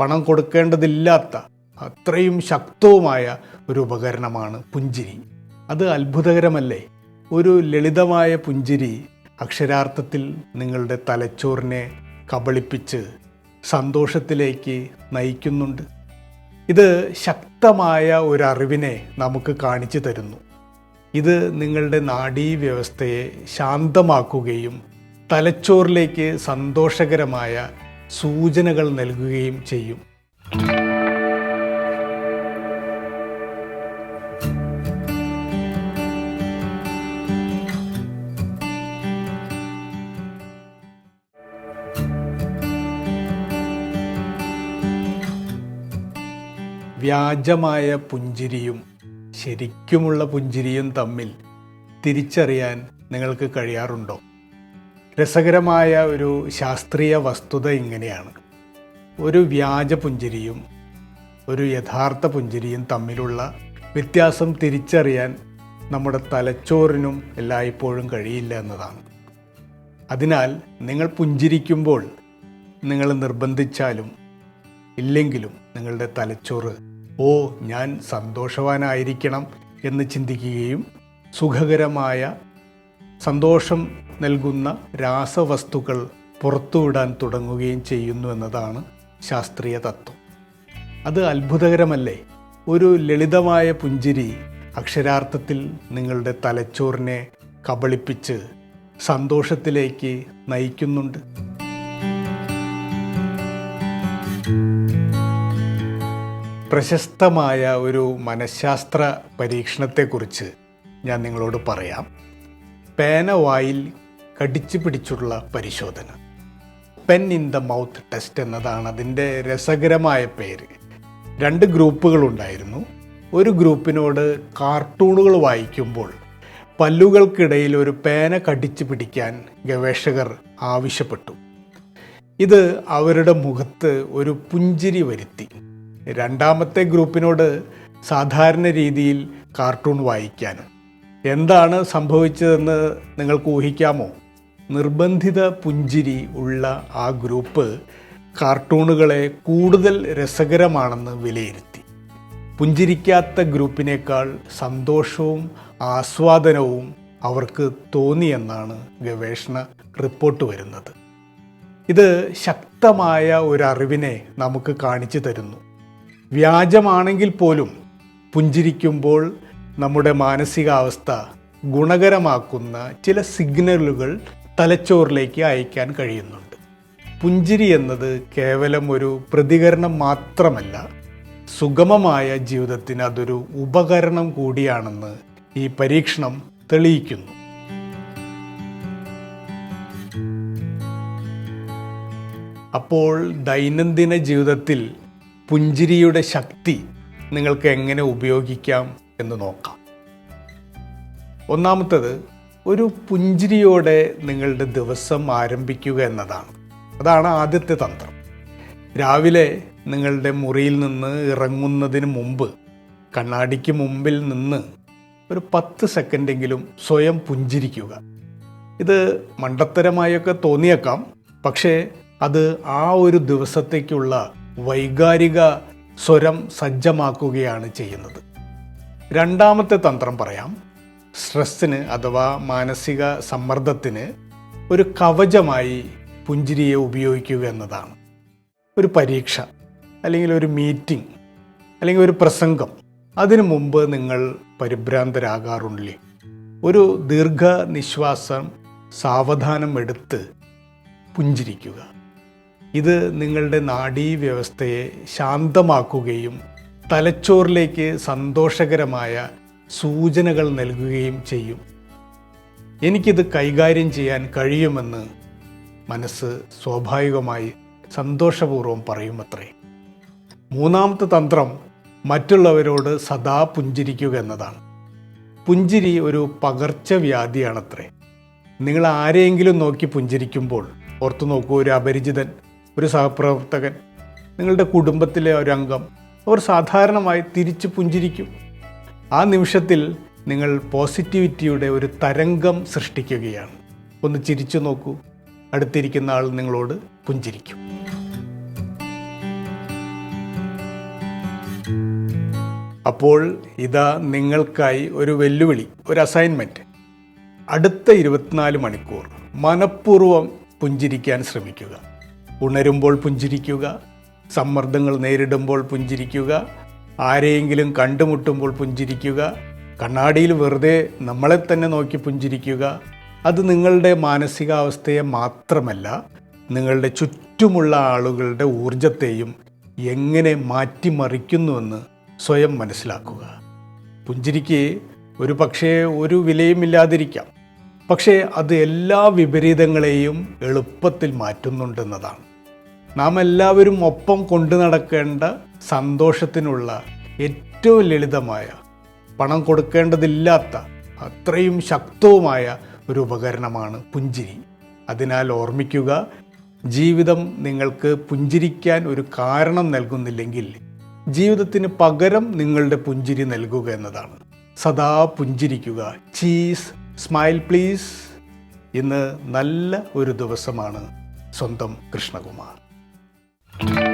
പണം കൊടുക്കേണ്ടതില്ലാത്ത അത്രയും ശക്തവുമായ ഒരു ഉപകരണമാണ് പുഞ്ചിരി. അത് അത്ഭുതകരമല്ലേ? ഒരു ലളിതമായ പുഞ്ചിരി അക്ഷരാർത്ഥത്തിൽ നിങ്ങളുടെ തലച്ചോറിനെ കബളിപ്പിച്ച് സന്തോഷത്തിലേക്ക് നയിക്കുന്നുണ്ട്. ഇത് ശക്തമായ ഒരു അറിവിനെ നമുക്ക് കാണിച്ചു തരുന്നു. ഇത് നിങ്ങളുടെ നാഡീവ്യവസ്ഥയെ ശാന്തമാക്കുകയും തലച്ചോറിലേക്ക് സന്തോഷകരമായ സൂചനകൾ നൽകുകയും ചെയ്യും. വ്യാജമായ പുഞ്ചിരിയും ശരിക്കുമുള്ള പുഞ്ചിരിയും തമ്മിൽ തിരിച്ചറിയാൻ നിങ്ങൾക്ക് കഴിയാറുണ്ടോ? രസകരമായ ഒരു ശാസ്ത്രീയ വസ്തുത ഇങ്ങനെയാണ്. ഒരു വ്യാജ പുഞ്ചിരിയും ഒരു യഥാർത്ഥ പുഞ്ചിരിയും തമ്മിലുള്ള വ്യത്യാസം തിരിച്ചറിയാൻ നമ്മുടെ തലച്ചോറിനും എല്ലായ്പ്പോഴും കഴിയില്ല എന്നതാണ്. അതിനാൽ നിങ്ങൾ പുഞ്ചിരിക്കുമ്പോൾ നിങ്ങൾ നിർബന്ധിച്ചാലും ഇല്ലെങ്കിലും നിങ്ങളുടെ തലച്ചോറ് ഓ ഞാൻ സന്തോഷവാനായിരിക്കണം എന്ന് ചിന്തിക്കുകയും സുഖകരമായ സന്തോഷം നൽകുന്ന രാസവസ്തുക്കൾ പുറത്തുവിടാൻ തുടങ്ങുകയും ചെയ്യുന്നു എന്നതാണ് ശാസ്ത്രീയ തത്വം. അത് അത്ഭുതകരമല്ലേ? ഒരു ലളിതമായ പുഞ്ചിരി അക്ഷരാർത്ഥത്തിൽ നിങ്ങളുടെ തലച്ചോറിനെ കബളിപ്പിച്ച് സന്തോഷത്തിലേക്ക് നയിക്കുന്നുണ്ട്. പ്രശസ്തമായ ഒരു മനഃശാസ്ത്ര പരീക്ഷണത്തെക്കുറിച്ച് ഞാൻ നിങ്ങളോട് പറയാം. പേന വായിൽ കടിച്ചു പിടിച്ചുള്ള പരിശോധന. Pen in the mouth test എന്നതാണ് അതിന്റെ രസകരമായ പേര്. രണ്ട് ഗ്രൂപ്പുകളുണ്ടായിരുന്നു ഒരു ഗ്രൂപ്പിനോട് കാർട്ടൂണുകൾ വായിക്കുമ്പോൾ പല്ലുകൾക്കിടയിൽ ഒരു പേന കടിച്ചു പിടിക്കാൻ ഗവേഷകർ ആവശ്യപ്പെട്ടു. ഇത് അവരുടെ മുഖത്ത് ഒരു പുഞ്ചിരി വരുത്തി. രണ്ടാമത്തെ ഗ്രൂപ്പിനോട് സാധാരണ രീതിയിൽ കാർട്ടൂൺ വായിക്കാനും എന്താണ് സംഭവിച്ചതെന്ന് നിങ്ങൾക്ക് ഊഹിക്കാമോ? നിർബന്ധിത പുഞ്ചിരി ഉള്ള ആ ഗ്രൂപ്പ് കാർട്ടൂണുകളെ കൂടുതൽ രസകരമാണെന്ന് വിലയിരുത്തി. പുഞ്ചിരിക്കാത്ത ഗ്രൂപ്പിനേക്കാൾ സന്തോഷവും ആസ്വാദനവും അവർക്ക് തോന്നിയെന്നാണ് ഗവേഷണ റിപ്പോർട്ട് വരുന്നത്. ഇത് ശക്തമായ ഒരറിവിനെ നമുക്ക് കാണിച്ചു തരുന്നു. വ്യാജമാണെങ്കിൽ പോലും പുഞ്ചിരിക്കുമ്പോൾ നമ്മുടെ മാനസികാവസ്ഥ ഗുണകരമാക്കുന്ന ചില സിഗ്നലുകൾ തലച്ചോറിലേക്ക് അയക്കാൻ കഴിയുന്നുണ്ട്. പുഞ്ചിരി എന്നത് കേവലം ഒരു പ്രതികരണം മാത്രമല്ല സുഗമമായ ജീവിതത്തിന് അതൊരു ഉപകരണം കൂടിയാണെന്ന് ഈ പരീക്ഷണം തെളിയിക്കുന്നു. അപ്പോൾ ദൈനംദിന ജീവിതത്തിൽ പുഞ്ചിരിയുടെ ശക്തി നിങ്ങൾക്ക് എങ്ങനെ ഉപയോഗിക്കാം? എന്ന് നോക്കാം. ഒന്നാമത്തത് ഒരു പുഞ്ചിരിയോടെ നിങ്ങളുടെ ദിവസം ആരംഭിക്കുക എന്നതാണ്. അതാണ് ആദ്യത്തെ തന്ത്രം. രാവിലെ നിങ്ങളുടെ മുറിയിൽ നിന്ന് ഇറങ്ങുന്നതിന് മുമ്പ് കണ്ണാടിക്ക് മുമ്പിൽ നിന്ന് ഒരു പത്ത് സെക്കൻഡെങ്കിലും സ്വയം പുഞ്ചിരിക്കുക. ഇത് മണ്ടത്തരമായൊക്കെ തോന്നിയേക്കാം പക്ഷേ അത് ആ ഒരു ദിവസത്തേക്കുള്ള വൈകാരിക സ്വരം സജ്ജമാക്കുകയാണ് ചെയ്യുന്നത്. രണ്ടാമത്തെ തന്ത്രം പറയാം. സ്ട്രെസ്സിന് അഥവാ മാനസിക സമ്മർദ്ദത്തിന് ഒരു കവചമായി പുഞ്ചിരിയെ ഉപയോഗിക്കുക എന്നതാണ്. ഒരു പരീക്ഷ അല്ലെങ്കിൽ ഒരു മീറ്റിംഗ് അല്ലെങ്കിൽ ഒരു പ്രസംഗം അതിനു മുമ്പ് നിങ്ങൾ പരിഭ്രാന്തരാകാറുണ്ടേ ഒരു ദീർഘ നിശ്വാസം സാവധാനം എടുത്ത് പുഞ്ചിരിക്കുക. ഇത് നിങ്ങളുടെ നാഡീവ്യവസ്ഥയെ ശാന്തമാക്കുകയും തലച്ചോറിലേക്ക് സന്തോഷകരമായ സൂചനകൾ നൽകുകയും ചെയ്യും. എനിക്കിത് കൈകാര്യം ചെയ്യാൻ കഴിയുമെന്ന് മനസ്സ് സ്വാഭാവികമായി സന്തോഷപൂർവം പറയുമത്രേ. മൂന്നാമത്തെ തന്ത്രം മറ്റുള്ളവരോട് സദാ പുഞ്ചിരിക്കുക എന്നതാണ്. പുഞ്ചിരി ഒരു പകർച്ചവ്യാധിയാണത്രേ. നിങ്ങൾ ആരെയെങ്കിലും നോക്കി പുഞ്ചിരിക്കുമ്പോൾ ഓർത്തു നോക്കൂ ഒരു അപരിചിതൻ ഒരു സഹപ്രവർത്തകൻ നിങ്ങളുടെ കുടുംബത്തിലെ ഒരംഗം അവർ സാധാരണമായി തിരിച്ചു പുഞ്ചിരിക്കും. ആ നിമിഷത്തിൽ നിങ്ങൾ പോസിറ്റിവിറ്റിയുടെ ഒരു തരംഗം സൃഷ്ടിക്കുകയാണ്. ഒന്ന് ചിരിച്ചു നോക്കൂ. അടുത്തിരിക്കുന്ന ആൾ നിങ്ങളോട് പുഞ്ചിരിക്കും. അപ്പോൾ ഇതാ നിങ്ങൾക്കായി ഒരു വെല്ലുവിളി ഒരു അസൈൻമെന്റ് അടുത്ത ഇരുപത്തിനാല് മണിക്കൂർ മനഃപൂർവം പുഞ്ചിരിക്കാൻ ശ്രമിക്കുക. ഉണരുമ്പോൾ പുഞ്ചിരിക്കുക. സമ്മർദ്ദങ്ങൾ നേരിടുമ്പോൾ പുഞ്ചിരിക്കുക ആരെയെങ്കിലും കണ്ടുമുട്ടുമ്പോൾ പുഞ്ചിരിക്കുക കണ്ണാടിയിൽ വെറുതെ നമ്മളെ തന്നെ നോക്കി പുഞ്ചിരിക്കുക അത് നിങ്ങളുടെ മാനസികാവസ്ഥയെ മാത്രമല്ല നിങ്ങളുടെ ചുറ്റുമുള്ള ആളുകളുടെ ഊർജത്തെയും എങ്ങനെ മാറ്റിമറിക്കുന്നുവെന്ന് സ്വയം മനസ്സിലാക്കുക. പുഞ്ചിരിക്ക് ഒരു പക്ഷേ ഒരു വിലയുമില്ലാതിരിക്കാം. പക്ഷേ അത് എല്ലാ വിപരീതങ്ങളെയും എളുപ്പത്തിൽ മാറ്റുന്നുണ്ടെന്നതാണ്. നാം എല്ലാവരും ഒപ്പം കൊണ്ടു നടക്കേണ്ട സന്തോഷത്തിനുള്ള ഏറ്റവും ലളിതമായ പണം കൊടുക്കേണ്ടതില്ലാത്ത അത്രയും ശക്തവുമായ ഒരു ഉപകരണമാണ് പുഞ്ചിരി. അതിനാൽ ഓർമ്മിക്കുക ജീവിതം നിങ്ങൾക്ക് പുഞ്ചിരിക്കാൻ ഒരു കാരണം നൽകുന്നില്ലെങ്കിൽ ജീവിതത്തിന് പകരം നിങ്ങളുടെ പുഞ്ചിരി നൽകുക എന്നതാണ്. സദാ പുഞ്ചിരിക്കുക. Cheese smile please. ഇന്ന് നല്ല ഒരു ദിവസമാണ്. സ്വന്തം കൃഷ്ണകുമാർ. Thank you.